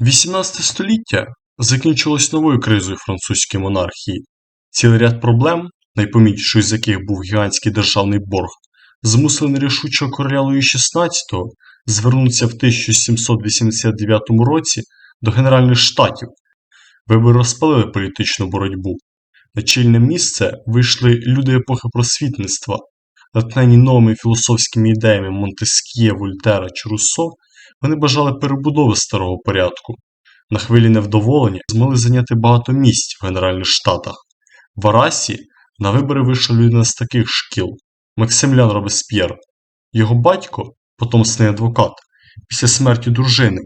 XVIII століття закінчилось новою кризою французької монархії. Цілий ряд проблем, найпомітнішою з яких був гігантський державний борг, змусили нерішучого короля Луї XVI звернутися в 1789 році до Генеральних Штатів. Вибори розпалили політичну боротьбу. На чільне місце вийшли люди епохи просвітництва, натхнені новими філософськими ідеями Монтескє, Вольтера чи Руссо, вони бажали перебудови старого порядку. На хвилі невдоволення змогли зайняти багато місць в Генеральних Штатах. В Арасі на вибори вийшла людина з таких шкіл Максимілян Робесп'єр. Його батько, потомственний адвокат, після смерті дружини,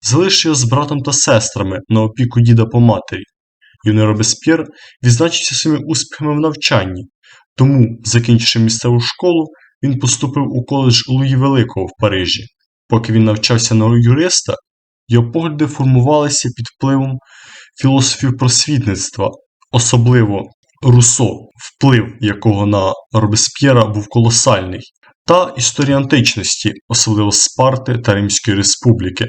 залишив його з братом та сестрами на опіку діда по матері. Юний Робесп'єр відзначився своїми успіхами в навчанні, тому, закінчивши місцеву школу, він поступив у коледж Луї Великого в Парижі. Поки він навчався на юриста, його погляди формувалися під впливом філософів просвітництва, особливо Руссо, вплив якого на Робесп'єра був колосальний, та історії античності, особливо Спарти та Римської республіки.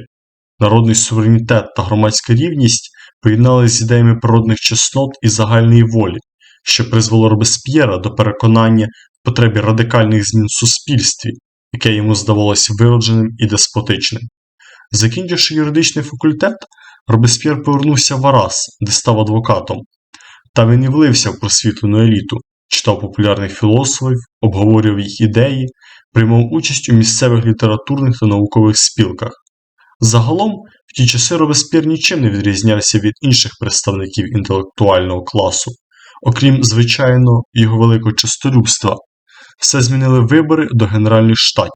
Народний суверенітет та громадська рівність поєдналися з ідеями природних чеснот і загальної волі, що призвело Робесп'єра до переконання в потребі радикальних змін в суспільстві, яке йому здавалося виродженим і деспотичним. Закінчивши юридичний факультет, Робесп'єр повернувся в Арас, де став адвокатом. Та він і влився в просвітлену еліту, читав популярних філософів, обговорював їх ідеї, приймав участь у місцевих літературних та наукових спілках. Загалом, в ті часи Робесп'єр нічим не відрізнявся від інших представників інтелектуального класу, окрім, звичайно, його великого честолюбства. Все змінили вибори до Генеральних штатів.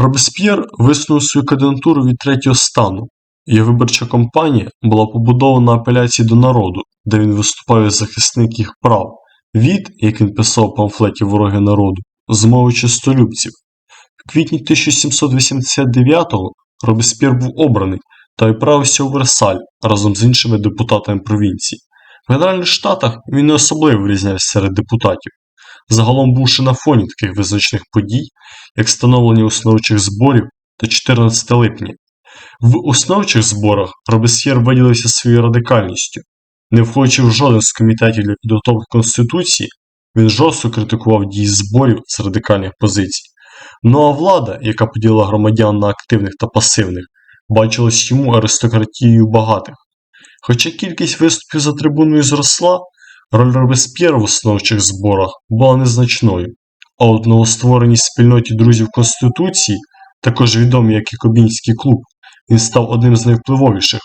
Робесп'єр висунув свою кандидатуру від третього стану. Його виборча кампанія була побудована на апеляції до народу, де він виступав як захисник їх прав, від, як він писав у памфлеті Вороги народу, змови чистолюбців. В квітні 1789-го Робесп'єр був обраний та відправився у Версаль разом з іншими депутатами провінції. В Генеральних Штатах він не особливо вирізнявся серед депутатів, загалом бувши на фоні таких визначних подій, як встановлення основчих зборів та 14 липня. В основчих зборах Робесп'єр виділився своєю радикальністю. Не входячи в жоден з комітетів для підготовки Конституції, він жорстко критикував дії зборів з радикальних позицій. Ну а влада, яка поділила громадян на активних та пасивних, бачилась йому аристократією багатих. Хоча кількість виступів за трибуною зросла, роль Робесп'єра в основчих зборах була незначною, а от новоствореній спільноті друзів Конституції, також відомий як Якобінський клуб, він став одним з найвпливовіших.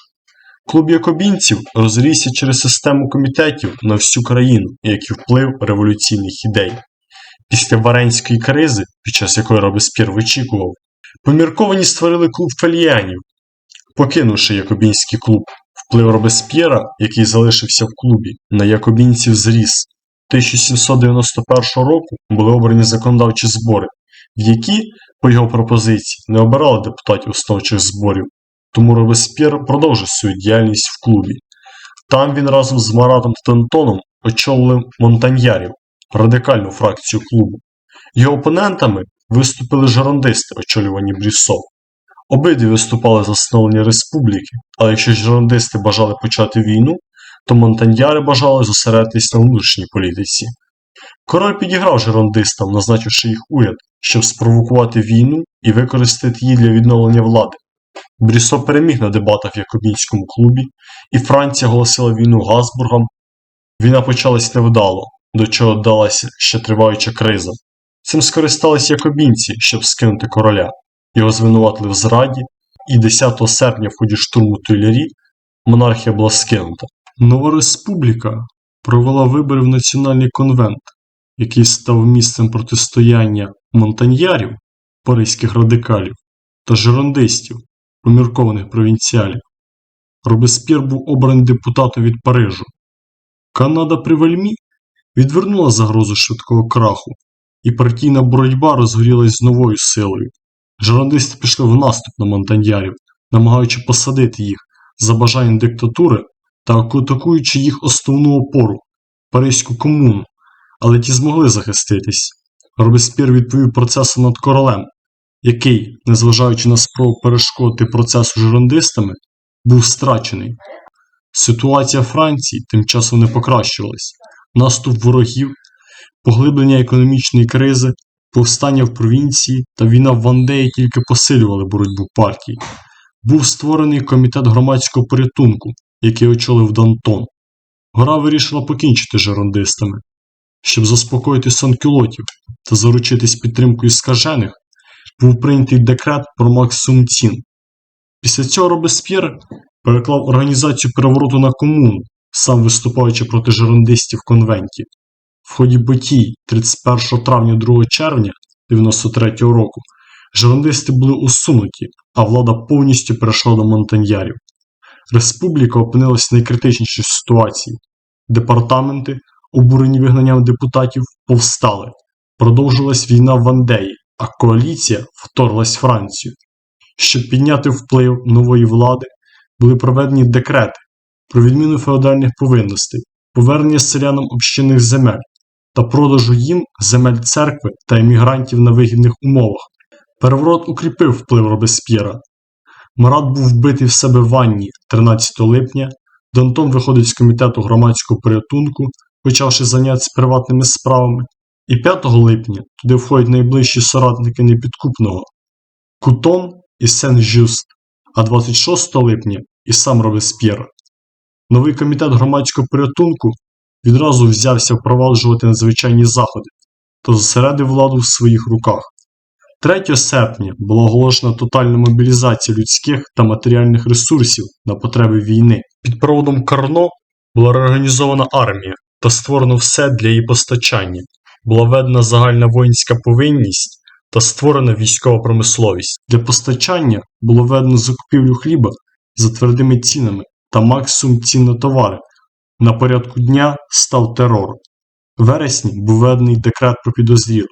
Клуб якобінців розрісся через систему комітетів на всю країну, як і вплив революційних ідей. Після Варенської кризи, під час якої Робесп'єр вичікував, помірковані створили клуб фельянів. Покинувши Якобінський клуб, вплив Робесп'єра, який залишився в клубі, на якобінців зріс. 1791 року були обрані законодавчі збори, в які, по його пропозиції, не обирали депутатів основчих зборів, тому Робесп'єр продовжив свою діяльність в клубі. Там він разом з Маратом Тентоном очолив монтаньярів, радикальну фракцію клубу. Його опонентами виступили жерондисти, очолювані Брюссо. Обидві виступали за встановлення республіки, але якщо жерондисти бажали почати війну, то монтаньяри бажали зосередитись на внутрішній політиці. Король підіграв жерондистам, назначивши їх уряд, щоб спровокувати війну і використати її для відновлення влади. Брюссо переміг на дебатах в Якобінському клубі, і Франція оголосила війну Газбургам. Війна почалась невдало, до чого далася ще триваюча криза. Цим скористались якобінці, щоб скинути короля. Його звинуватили в зраді, і 10 серпня в ході штурму Тюлярі монархія була скинута. Нова республіка провела вибори в Національний конвент, який став місцем протистояння монтаньярів, паризьких радикалів та жерондистів, поміркованих провінціалів. Робесп'єр був обраний депутатом від Парижу. Канада при вельмі відвернула загрозу швидкого краху, і партійна боротьба розгорілась з новою силою. Жерондисти пішли в наступ на монтаньярів, намагаючи посадити їх за бажанням диктатури та атакуючи їх основну опору Паризьку комуну, але ті змогли захиститись. Робесп'єр відповів процесом над королем, який, незважаючи на спробу перешкодити процесу жерондистами, був страчений. Ситуація Франції тим часом не покращувалась. Наступ ворогів, поглиблення економічної кризи, повстання в провінції та війна в Вандеї тільки посилювали боротьбу партії. Був створений комітет громадського порятунку, який очолив Дантон. Гора вирішила покінчити жерондистами. Щоб заспокоїти санкюлотів та заручитись підтримкою скажених, був прийнятий декрет про максимум цін. Після цього Робесп'єр переклав організацію перевороту на комуну, сам виступаючи проти жерондистів в конвенті. В ході битій 31 травня 2 червня 93 року жерондисти були усунуті, а влада повністю перейшла до монтаньярів. Республіка опинилась в найкритичнішій ситуації. Департаменти, обурені вигнанням депутатів, повстали. Продовжилась війна в Вандеї, а коаліція вторглась Францію. Щоб підняти вплив нової влади, були проведені декрети про відміну феодальних повинностей, повернення селянам общинних земель та продажу їм земель церкви та емігрантів на вигідних умовах. Переворот укріпив вплив Робесп'єра. Марат був вбитий в себе в ванні 13 липня, Дантон виходить з комітету громадського порятунку, почавши зайнятися приватними справами, і 5 липня туди входять найближчі соратники непідкупного Кутон і Сен-Жюст, а 26 липня і сам Робесп'єр. Новий комітет громадського порятунку відразу взявся впроваджувати надзвичайні заходи та зосередив владу в своїх руках. 3 серпня була оголошена тотальна мобілізація людських та матеріальних ресурсів на потреби війни. Під проводом Карно була реорганізована армія та створено все для її постачання. Була введена загальна воїнська повинність та створена військова промисловість. Для постачання було введено закупівлю хліба за твердими цінами та максимум цін на товари. На порядку дня став терор. Вересні був введений декрет про підозрілих.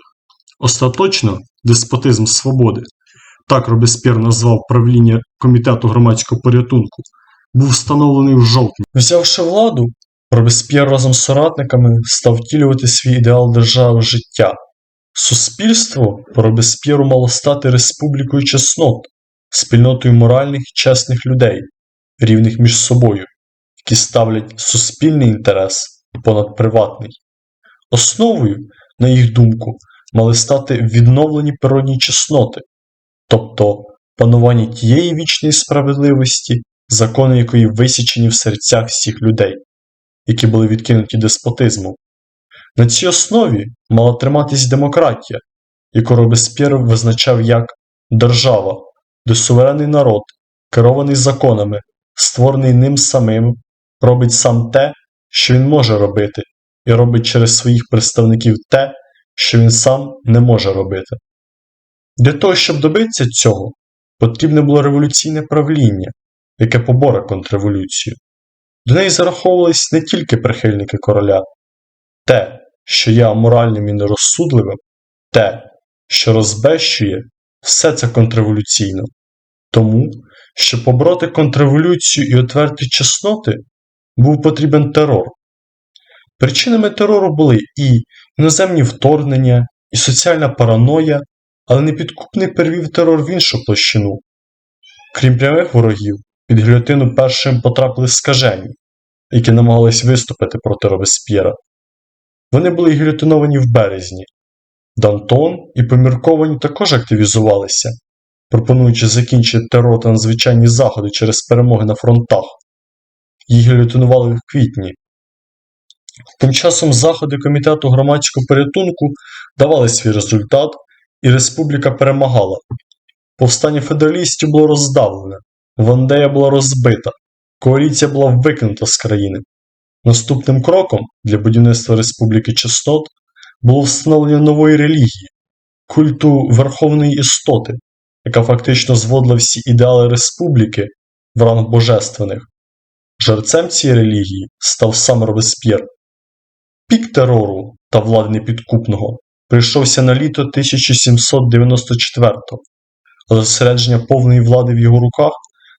Остаточно деспотизм свободи, так Робесп'єр назвав правління Комітету громадського порятунку, був встановлений в жовтні. Взявши владу, Робесп'єр разом з соратниками став втілювати свій ідеал держави життя. Суспільство по Робесп'єру мало стати республікою чеснот, спільнотою моральних і чесних людей, рівних між собою, які ставлять суспільний інтерес понад приватний. Основою, на їх думку, мали стати відновлені природні чесноти, тобто панування тієї вічної справедливості, закони якої висічені в серцях всіх людей, які були відкинуті деспотизмом. На цій основі мала триматись демократія, яку Робесп'єр визначав як держава, де суверенний народ, керований законами, створений ним самим, робить сам те, що він може робити, і робить через своїх представників те, що він сам не може робити. Для того, щоб добитися цього, потрібне було революційне правління, яке поборе контрреволюцію. До неї зараховувались не тільки прихильники короля, те, що є аморальним і нерозсудливим, те, що розбещує, все це контрреволюційно. Тому, щоб побороти контрреволюцію і отверти чесноти, був потрібен терор. Причинами терору були і іноземні вторгнення, і соціальна параноя, але непідкупний перевів терор в іншу площину. Крім прямих ворогів, під гільотину першим потрапили скажені, які намагались виступити проти Робесп'єра. Вони були гільотиновані в березні. Дантон і помірковані також активізувалися, пропонуючи закінчити терор та надзвичайні заходи через перемоги на фронтах. Їх гільотинували в квітні. Тим часом заходи Комітету громадського порятунку давали свій результат, і республіка перемагала. Повстання федералістів було роздавлене, Вандея була розбита, коаліція була викинута з країни. Наступним кроком для будівництва Республіки Чеснот було встановлення нової релігії, культу Верховної істоти, яка фактично зводила всі ідеали республіки в ранг божественних. Жерцем цієї релігії став сам Робесп'єр. Пік терору та влади непідкупного прийшовся на літо 1794-го, але зосередження повної влади в його руках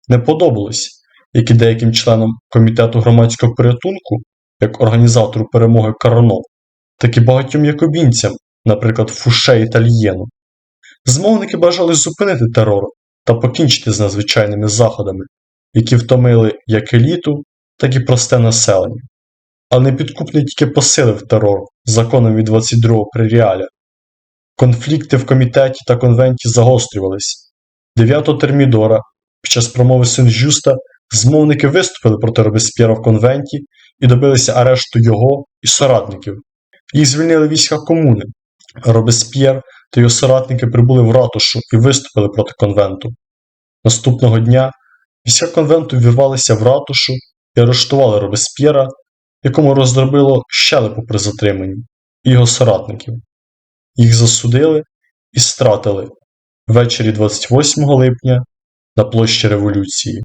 не подобалось як і деяким членам Комітету громадського порятунку, як організатору перемоги Карно, так і багатьом якобінцям, наприклад, Фуше і Тальєну. Змовники бажали зупинити терор та покінчити з надзвичайними заходами, які втомили як еліту, так і просте населення. А непідкупний тільки посилив терор законом від 22-го преріаля. Конфлікти в комітеті та конвенті загострювались. 9 термідора під час промови Сен-Жюста змовники виступили проти Робесп'єра в конвенті і добилися арешту його і соратників. Їх звільнили війська комуни. Робесп'єр та його соратники прибули в ратушу і виступили проти конвенту. Наступного дня війська конвенту вірвалися в ратушу і арештували Робесп'єра, якому роздробило щелепу при затриманні, і його соратників. Їх засудили і стратили ввечері 28 липня на площі Революції.